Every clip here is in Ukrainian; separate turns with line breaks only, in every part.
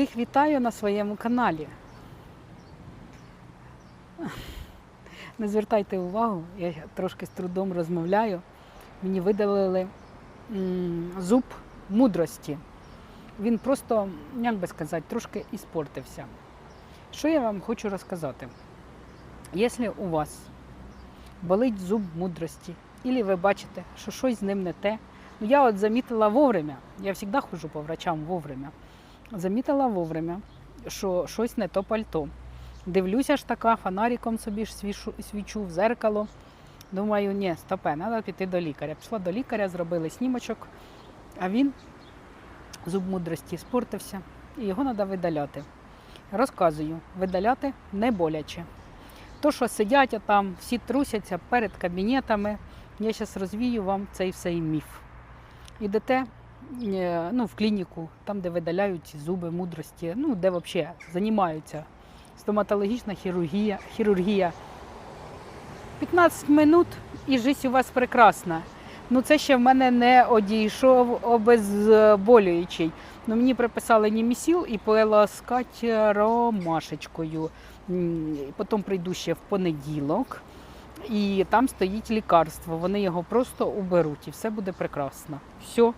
Всіх вітаю на своєму каналі. Не звертайте увагу, я трошки з трудом розмовляю. Мені видалили зуб мудрості. Він просто, як би сказати, трошки іспортився. Що я вам хочу розказати? Якщо у вас болить зуб мудрості, або ви бачите, що щось з ним не те, ну я от замітила вовремя, я завжди ходжу по врачам вовремя. Замітила вовремя, що щось не то пальто. Дивлюся ж така, фонариком собі ж свічу, свічу в зеркало. Думаю, ні, стопе, треба піти до лікаря. Пішла до лікаря, зробили снімочок, а він, зуб мудрості, спортився, і його треба видаляти. Розказую, видаляти не боляче. То, що сидять там, всі трусяться перед кабінетами, я зараз розвію вам цей всей міф. Ідете ну, в клініку, там, де видаляють зуби мудрості, ну, де взагалі займаються стоматологічна хірургія, хірургія. 15 минут і життя у вас прекрасна. Ну це ще в мене не одійшов обезболюючий. Ну, мені приписали німісіл і полоскати ромашечкою. Потім прийду ще в понеділок, і там стоїть лікарство. Вони його просто уберуть і все буде прекрасно. Все.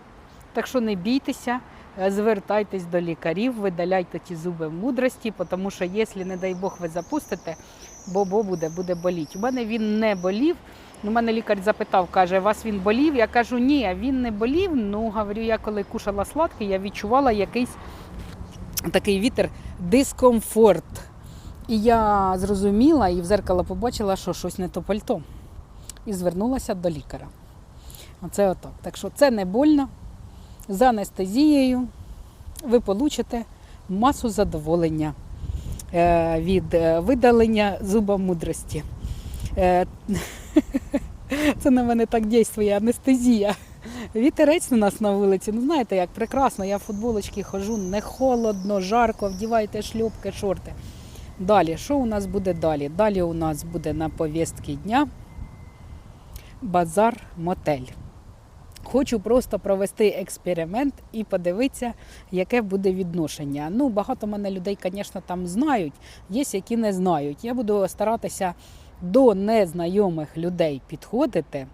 Так що не бійтеся, е, звертайтесь до лікарів, видаляйте ті зуби мудрості, тому що якщо, не дай Бог, ви запустите, бо-бо буде, буде боліти. У мене він не болів. У мене лікар запитав, каже, вас він болів? Я кажу, ні, він не болів. Ну, говорю, я коли кушала сладке, я відчувала якийсь такий вітер, дискомфорт. І я зрозуміла і в зеркало побачила, що щось не то пальто. І звернулася до лікаря. Оце отак. Так що це не больно. З анестезією ви получите масу задоволення е, від е, видалення зуба мудрості. Е, Це на мене так дійствує анестезія. Вітерець у нас на вулиці. Ну знаєте, як прекрасно, я в футболочці хожу, не холодно, жарко, вдівайте шльопки, шорти. Далі, що у нас буде далі? Далі у нас буде на повістки дня базар-мотель. Хочу просто провести експеримент і подивитися, яке буде відношення. Ну, багато мене людей, звісно, там знають, є, які не знають. Я буду старатися до незнайомих людей підходити.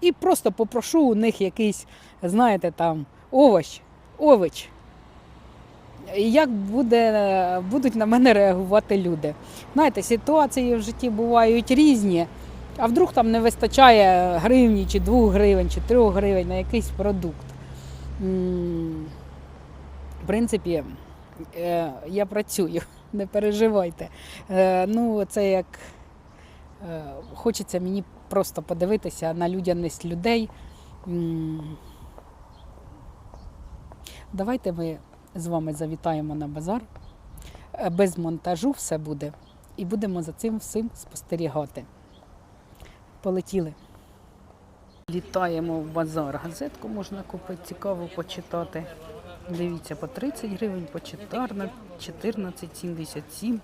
І просто попрошу у них якийсь, знаєте, там овоч. І як буде, будуть на мене реагувати люди. Знаєте, ситуації в житті бувають різні. А вдруг там не вистачає гривні, чи двох гривень, чи трьох гривень на якийсь продукт. В принципі, е, я працюю, не переживайте. Е, Ну, це як е, хочеться мені просто подивитися на людяність людей. Давайте ми з вами завітаємо на базар. Без монтажу все буде. І будемо за цим всім спостерігати. Полетіли. Літаємо в базар. Газетку можна купити, цікаво почитати. Дивіться, по 30 гривень, по 14,77.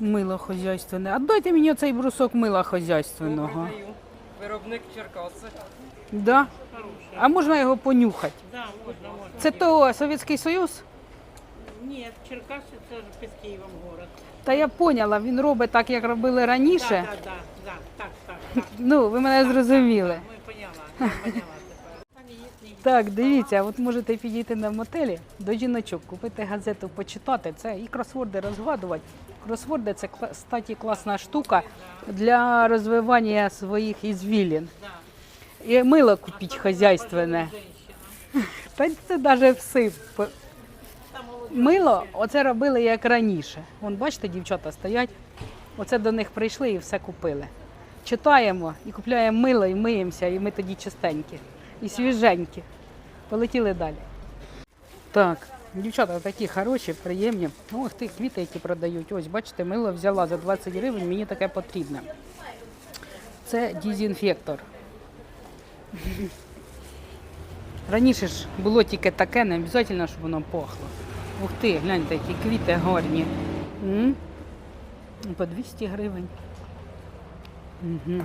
Мило хозяйственне. А дайте мені цей брусок мила хозяйственного.
Виробник Черкаси.
Да? А можна його понюхати?
Да, можна, можна.
Це то Совєтський Союз?
Ні, Черкаси це ж під Києвом город.
Та я поняла, він робить так, як робили раніше.
Так, так, так, так, так, так, так.
Ну, ви мене зрозуміли.
Ми поняла, ми поняла тепер.
Так, дивіться, от можете підійти на мотелі до жіночок, купити газету, почитати. Це і кросворди розгадувати. Кросворди це статі класна штука для розвивання своїх ізвілін. І мило купіть хазяйственне. Та це навіть всип. Мило, оце робили як раніше. Вон, бачите, дівчата стоять. Оце до них прийшли і все купили. Читаємо і купляємо мило, і миємося, і ми тоді чистенькі і свіженькі. Полетіли далі. Так, дівчата такі хороші, приємні. Ох, ти квіти, які продають. Ось, бачите, мило взяла за 20 гривень, мені таке потрібне. Це дезінфектор. Раніше ж було тільки таке, не обов'язково, щоб воно пахло. Ух ти, гляньте, які квіти гарні. По 200 гривень. Угу.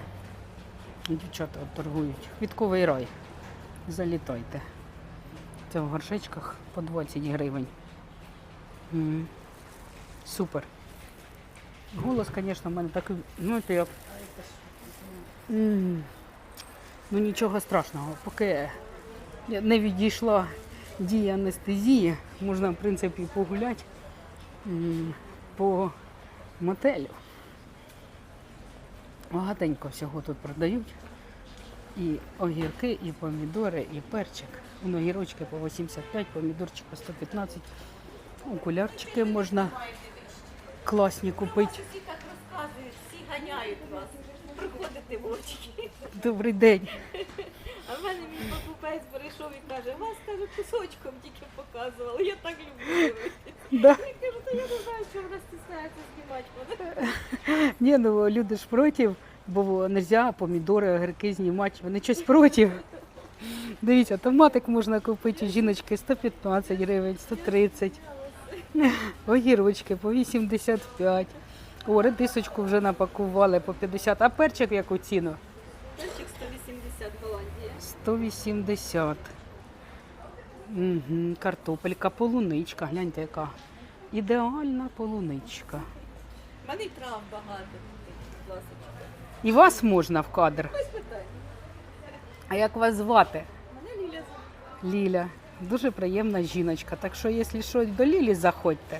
Дівчата торгують. Квітковий рай. Залітайте. Це в горшечках по 20 гривень. М, Супер. Голос, звісно, в мене такий, ну, це. М, Ну нічого страшного, поки не відійшла дія анестезії, можна, в принципі, погуляти по мотелю. Багатенько всього тут продають. І огірки, і помідори, і перчик. Вон огірочки по 85, помідорчик по 115. Окулярчики можна класні купити.
Всі так розказують, всі ганяють вас. Приходите в очі.
Добрий день.
А в мене мій покупець прийшов і каже, вас каже, кусочком тільки показували. Я так люблю.
Да.
Я кажу, то я не знаю, що вона стисняється знімати.
Ні, ну люди ж проти, бо не можна помідори, огірки знімати. Вони щось проти. Дивіться, томатик можна купити у жіночки 115 гривень, 130. Огірочки по 85. О, редисочку вже напакували по 50. А перчик яку ціну?
Перчик 180
Угу, картопелька, полуничка. Гляньте, яка. Ідеальна полуничка.
У мене й трав багато. Будь ласка.
І вас можна в кадр. А як вас звати?
Мене Ліля.
Ліля. Дуже приємна жіночка. Так що, якщо щось до Лілі, заходьте.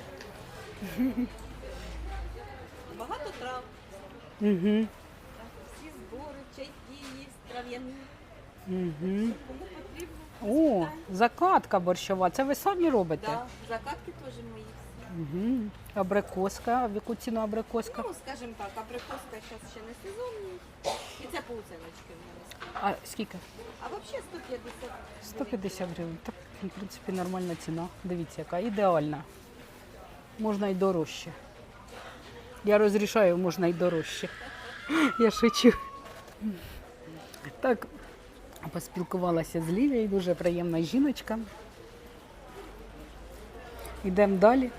Багато трав.
Угу.
Всі збори, чайки трав'яні.
Угу. О, закатка борщова. Це ви самі робите?
Да, закатки теж мої.
Угу. Абрикоска. В яку ціну абрикоска?
Ну, скажімо так, абрикоска зараз ще не сезонний. І це полуценочки в мене.
А скільки?
А взагалі 150.
150 гривень. Так, в принципі, нормальна ціна. Дивіться, яка ідеальна. Можна й дорожче. Я розрішаю, можна й дорожче. Я шучу. Так, поспілкувалася з Лілією, дуже приємна жіночка. Йдемо далі.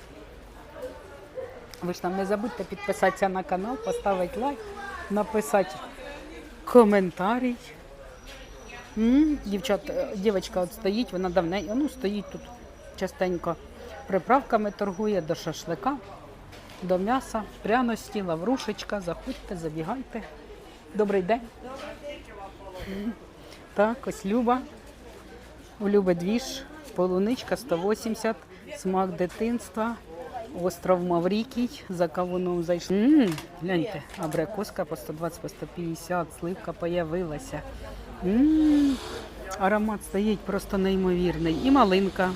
Ви ж там не забудьте підписатися на канал, поставити лайк, написати коментарій. М, Дівчат, е, дівчинка от стоїть, вона давненько, ну стоїть тут частенько. Приправками торгує до шашлика, до м'яса, пряності, лаврушечка. Заходьте, забігайте. Добрий день. М, Так, ось Люба. У Люби двіж, полуничка 180, смак дитинства, остров Маврикій, за кавуном зайшов. Гляньте, абрикоска по 120, по 150, сливка появилася. Аромат стоїть просто неймовірний. І малинка.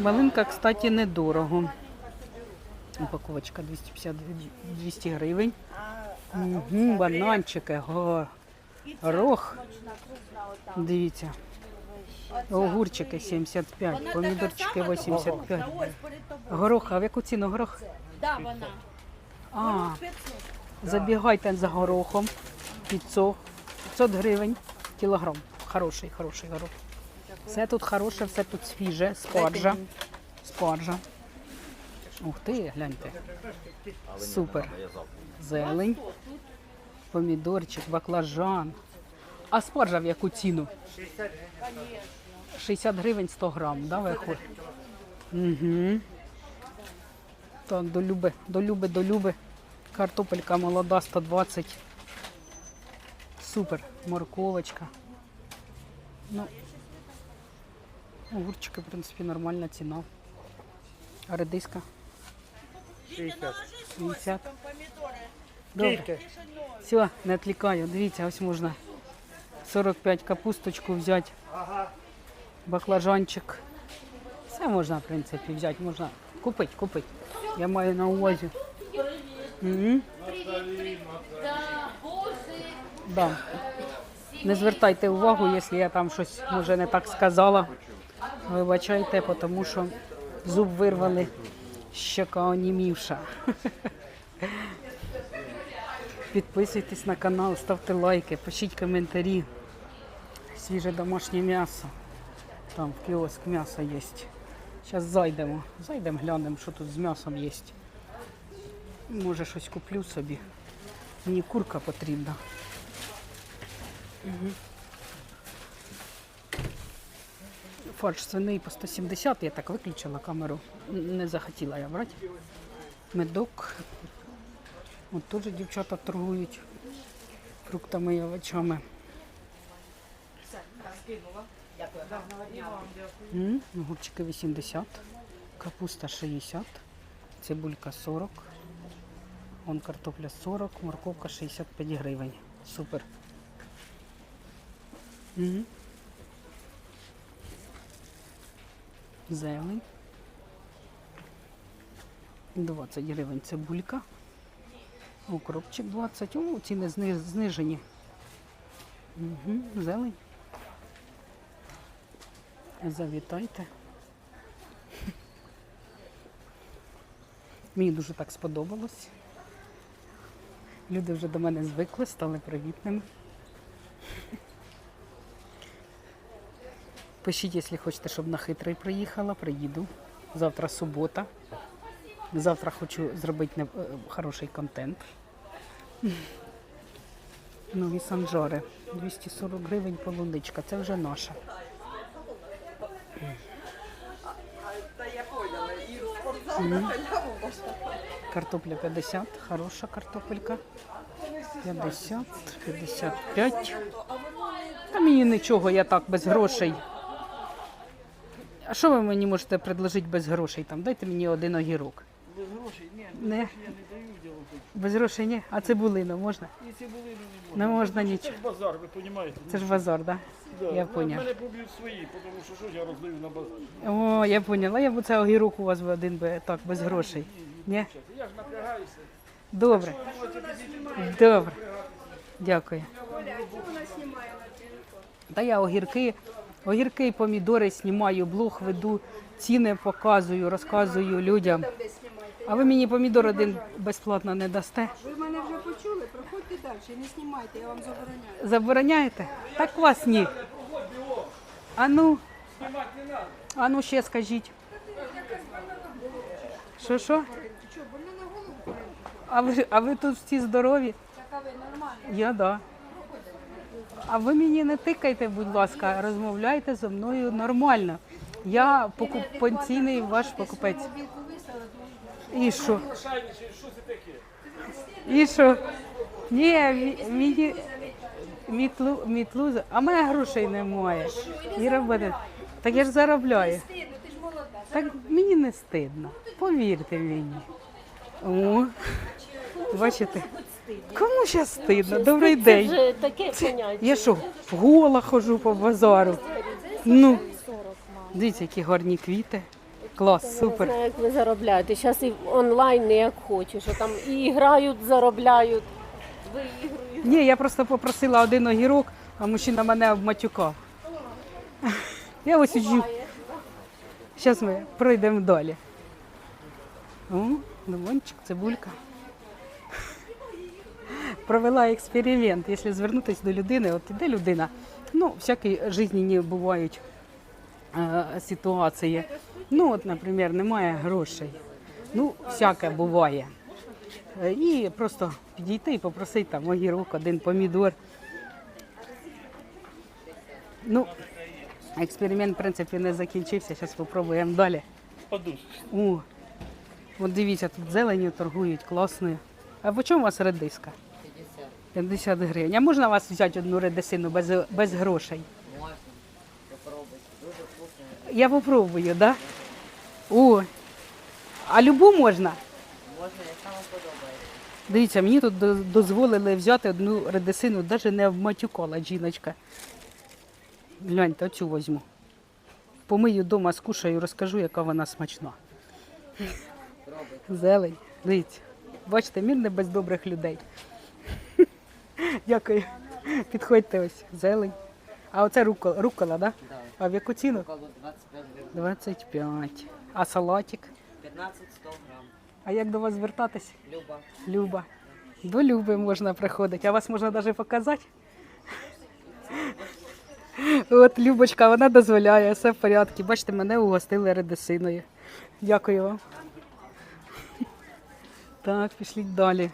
Малинка, кстати, недорого. Упаковочка 250 200 гривень. Угу, бананчики, го- горох. Дивіться. Огурчики 75, помідорчики 85. Горох, а в яку ціну горох?
Да, вона.
А, забігайте за горохом. 500, 500 гривень кілограм. Хороший, хороший горох. Все тут хороше, все тут свіже, спаржа. Спаржа. Ух ти, гляньте. Супер. Зелень, помідорчик, баклажан. А спаржа в яку ціну? 60 гривень 100 грам, да, виходить? Угу. Так, до люби, до люби, до люби. Картопелька молода 120. Супер. Морковочка. Ну, огурчики, в принципі, нормальна ціна. А редиска? 60. 60. Добре. Все, не відлікаю. Дивіться, ось можна 45 капусточку взяти. Баклажанчик. Все можна, в принципі, взяти. Можна купити, купити. Я маю на увазі. Да. Не звертайте увагу, якщо я там щось може не так сказала. Вибачайте, тому що зуб вирвали, щока онімівша. Підписуйтесь на канал, ставте лайки, пишіть коментарі. Свіже домашнє м'ясо. Там в кіоск м'ясо є. Зараз зайдемо. Зайдемо, глянемо, що тут з м'ясом є. Може щось куплю собі. Мені курка потрібна. Угу. Фарш свиний по 170, я так виключила камеру. Не захотіла я брати. Медок. От теж дівчата торгують фруктами і овочами. М, Огурчики 80, капуста 60, цибулька 40, вон картопля 40, морковка 65 гривень. Супер. М. Зелень. 20 гривень цибулька. Укропчик 20. О, ціни знижені. Угу, зелень. Завітайте. Мені дуже так сподобалось. Люди вже до мене звикли, стали привітними. Пишіть, якщо хочете, щоб на хитрий приїхала, приїду. Завтра субота. Завтра хочу зробити е, хороший контент. Нові санжари. 240 гривень полуничка. Це вже наша. Картопля 50, хороша картопелька. 50, 55. Та мені нічого, я так без грошей. А що ви мені можете предложити без грошей? Там дайте мені один огірок.
Без грошей? Ні,
Не.
я не даю діло.
Без грошей ні? А цибулину можна?
І цибулину не
Не
можна.
можна
Це
нічого.
ж базар, ви розумієте?
Це ж базар, так?
Да.
я
Ну,
поняв.
Мене поб'ють свої, тому що що ж я роздаю на базарі.
О, я поняла. Я б це огірок у вас би один би так, без грошей. Ні?
Я ж напрягаюся.
Добре. Добре. Дякую. Та я огірки, огірки і помідори знімаю, блог веду, ціни показую, розказую людям. А ви мені помідор один безплатно не дасте?
Ви мене вже почули, проходьте далі, не знімайте, я вам забороняю.
Забороняєте? Так вас ні. А ну. А ну ще скажіть. Що що? А ви, а ви тут всі здорові? Я да. А ви мені не тикайте, будь ласка, розмовляйте зі мною нормально. Я покупаційний ваш покупець. І що? І що? Ні, мі- мені мітлу, мітлу, а в мене грошей немає. І роботи. Так я ж заробляю. Так мені не стидно. Повірте мені. О, бачите? Кому ще стидно? Добрий день. Я що, гола хожу по базару. Ну, дивіться, які гарні квіти. Клас, супер.
Не знаю, як ви заробляєте. Зараз і онлайн не як хочеш. що Там і грають, заробляють, виігрують.
Ні, я просто попросила один огірок, а мужчина мене обматюкав. Я ось сиджу. Зараз ми пройдемо далі. О, лимончик, цибулька. Провела експеримент. Якщо звернутися до людини, от іде людина, ну, всякі життєві бувають ситуації. Ну, от, наприклад, немає грошей. Ну, всяке буває. Е, І просто підійти і попросити там огірок, один помідор. Ну, експеримент, в принципі, не закінчився. Зараз спробуємо далі. О, от дивіться, тут зеленю торгують класною. А по чому у вас редиска? 50. 50 гривень. А можна у вас взяти одну редисину без, без грошей? Можна. Попробуйте. Дуже вкусно. Я попробую, так? Да? О, а любу можна? Дивіться, мені тут дозволили взяти одну редисину, навіть не обматюкала жіночка. Гляньте, оцю візьму. Помию вдома, скушаю, розкажу, яка вона смачна. Зелень. Дивіться. Бачите, мір не без добрих людей. Дякую. Підходьте ось. Зелень. А оце рукола, рукола да? А в яку ціну?
25 гривень.
25. А салатик?
15-100 грам.
А як до вас звертатись?
Люба.
Люба. До Люби можна приходити, а вас можна навіть показати. От Любочка, вона дозволяє, все в порядку. Бачите, мене угостили редисиною. Дякую вам. Так, пішліть далі.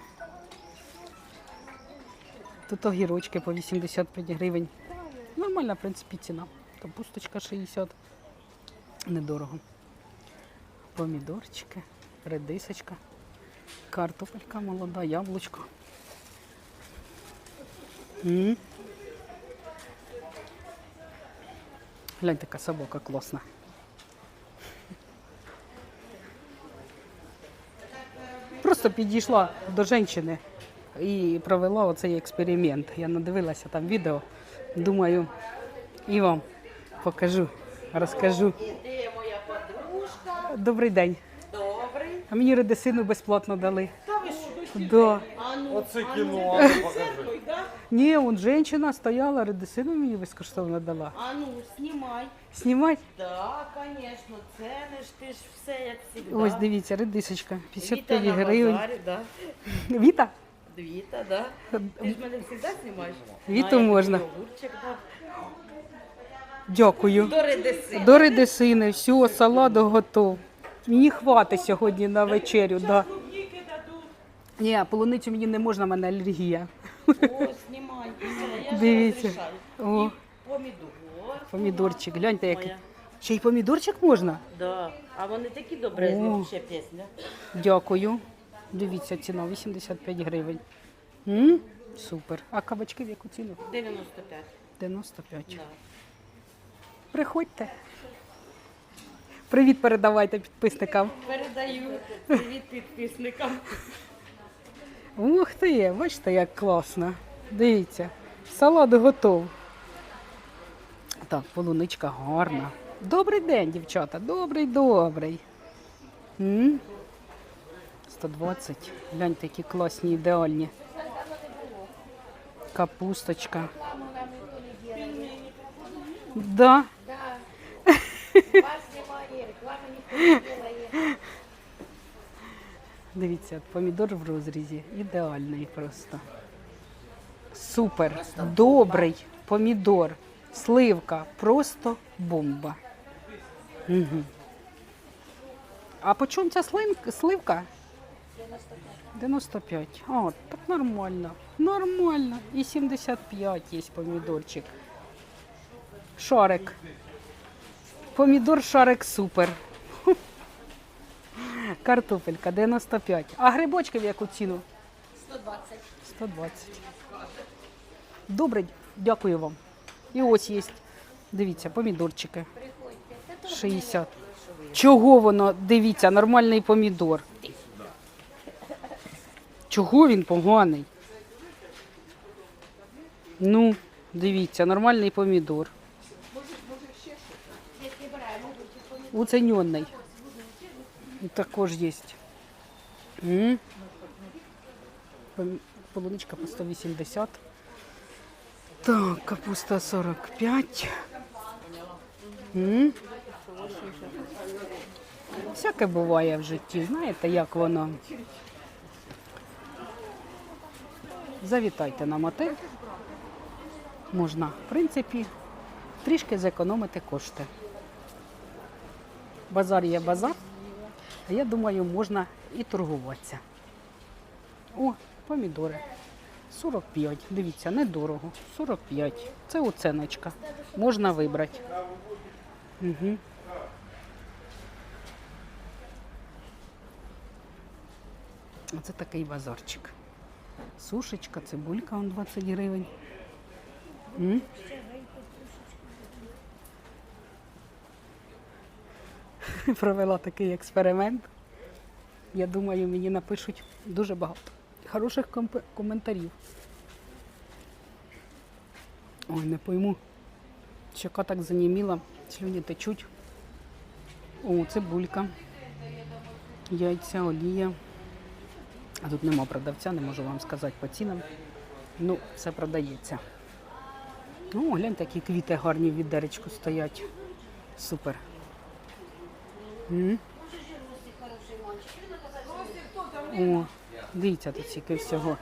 Тут огірочки по 85 гривень. Нормальна, в принципі, ціна. Капусточка 60. Недорого. Помідорчики, редисочка, картопелька молода, яблучко. М. Глянь, така собака класна. Просто підійшла до жінки і провела оцей експеримент. Я надивилася там відео. Думаю, і вам покажу, розкажу.
Іди, моя подружка.
Добрий день.
Добрий.
А мені редисину безплатно дали.
Та ви що?
Да.
А ну,
Оце
а
кіно, а ну, покажи.
да?
Ні, он жінка стояла, редисину мені безкоштовно дала.
А ну, знімай.
Знімати?
Да, конечно, цениш, ти ж все як завжди.
Ось дивіться, редисочка. 55
Віта на
гривень.
базарі, да.
Віта?
Віта, да. Ти ж мене завжди знімаєш?
Віту
А, я
можна.
Огурчик дав.
Дякую.
До редиси.
До редисини, все, салат готов. Мені хватить сьогодні на вечерю. Да. Ні, полуницю мені не можна, в мене алергія.
О, знімай. Все, я
Дивіться.
розрішаю.
О,
І помідор.
помідорчик, гляньте, який.
Моя.
Ще й помідорчик можна?
Да. А вони такі добрезні,
О.
ще пісня.
Дякую. Дивіться, ціна 85 гривень. М? Супер. А кабачки в яку ціну?
95.
95.
Да.
Приходьте. Привіт передавайте підписникам.
Передаю привіт підписникам.
Ух ти, бачите, як класно. Дивіться, салат готов. Так, полуничка гарна. Добрий день, дівчата. Добрий, добрий. М? 120. Гляньте, які класні, ідеальні. Капусточка. Да. Дивіться, помідор в розрізі. Ідеальний просто. Супер. Добрий помідор. Сливка. Просто бомба. Угу. А по чому ця сливка? 95. А, так нормально. Нормально. І 75 є помідорчик. Шарик. Помідор шарик супер. Картопелька 95. А грибочки в яку ціну? 120. 120. Добре, дякую вам. І ось є. Дивіться, помідорчики. 60. Чого воно? Дивіться, нормальний помідор. Чого він поганий? Ну, дивіться, нормальний помідор. Уцененний. Також є. М. По 180. Так, капуста 45. М. Всяке буває в житті. Знаєте, як воно. Завітайте на мотель. Можна, в принципі, трішки зекономити кошти. Базар є базар. А я думаю, можна і торгуватися. О, помідори. 45. Дивіться, недорого. 45. Це оценочка. Можна вибрати. Угу. Оце такий базарчик. Сушечка, цибулька, он 20 гривень. провела такий експеримент. Я думаю, мені напишуть дуже багато хороших коментарів. Ой, не пойму. Щока так заніміла, слюні течуть. О, цибулька, яйця, олія. А тут нема продавця, не можу вам сказати по цінам. Ну, все продається. Ну, гляньте, які квіти гарні в відеречку стоять. Супер. М? О, дивіться тут скільки всього.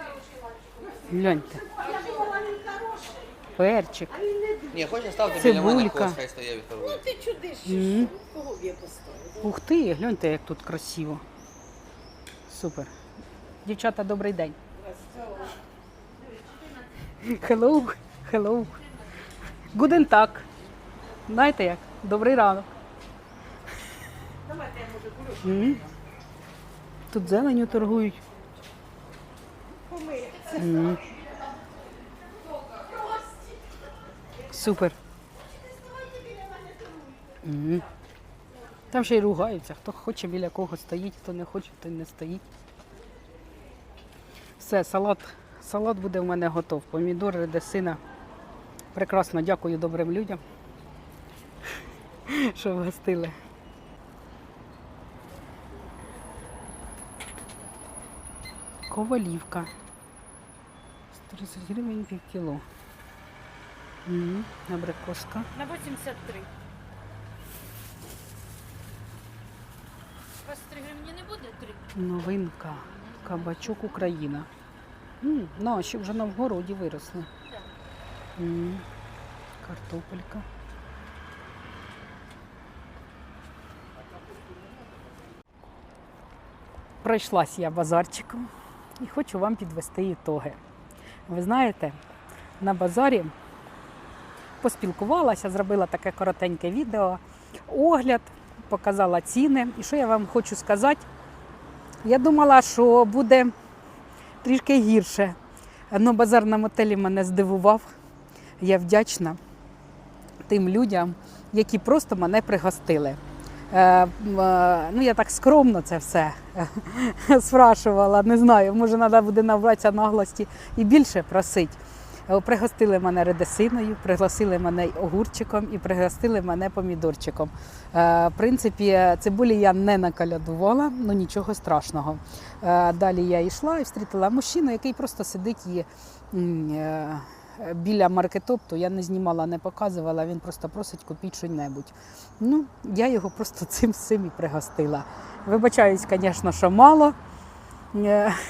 Гляньте. Перчик.
Ні, хочеш ставте біля мене
Цибулька.
когось, хай стає відторгує.
М. Ух ти, гляньте, як тут красиво. Супер. Дівчата, добрий день. Hello, hello. Guten Tag. Знаєте як? Добрий ранок. М. Тут зеленю торгують. М. Супер. М. Там ще й ругаються, хто хоче біля кого стоїть, хто не хоче, той не стоїть. Все, салат, салат буде в мене готов. Помідори, редисина. Прекрасно, дякую добрим людям, що вгостили. Ковалівка. 130 гривень пів кіло. Угу. Абрикоска.
На 83. 23 гривні не буде? 3.
Новинка. Кабачок Україна. М, наші вже на вгороді виросли. М, Картопелька. Пройшлась я базарчиком і хочу вам підвести ітоги. Ви знаєте, на базарі поспілкувалася, зробила таке коротеньке відео, огляд, показала ціни. І що я вам хочу сказати? Я думала, що буде трішки гірше. Но базар на мотелі мене здивував. Я вдячна тим людям, які просто мене пригостили. Е, е, ну, я так скромно це все спрашувала. Не знаю, може, треба буде набратися наглості і більше просити. Е, Пригостили мене редисиною, пригласили мене огурчиком і пригостили мене помідорчиком. В принципі, цибулі я не накалядувала, ну нічого страшного. Далі я йшла і встрітила мужчину, який просто сидить і біля маркетопту. Я не знімала, не показувала, він просто просить купіть щось. Ну, я його просто цим всім і пригостила. Вибачаюсь, звісно, що мало. Е,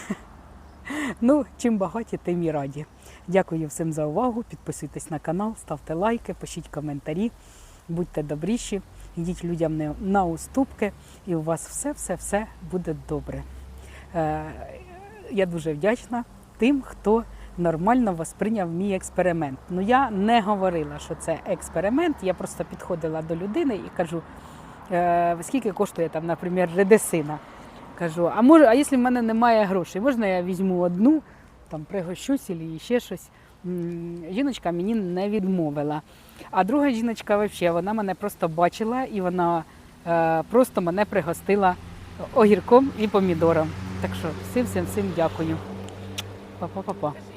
Ну, чим багаті, тим і раді. Дякую всім за увагу. Підписуйтесь на канал, ставте лайки, пишіть коментарі, будьте добріші, йдіть людям на уступки, і у вас все-все-все буде добре. Е, Я дуже вдячна тим, хто нормально восприйняв мій експеримент. Ну я не говорила, що це експеримент. Я просто підходила до людини і кажу, е, скільки коштує там, наприклад, редисина. Кажу, а може, а якщо в мене немає грошей, можна я візьму одну, там пригощусь або ще щось. Жіночка мені не відмовила. А друга жіночка, взагалі, вона мене просто бачила і вона е, просто мене пригостила огірком і помідором. Так що всім всім всім дякую. Па-па-па-па.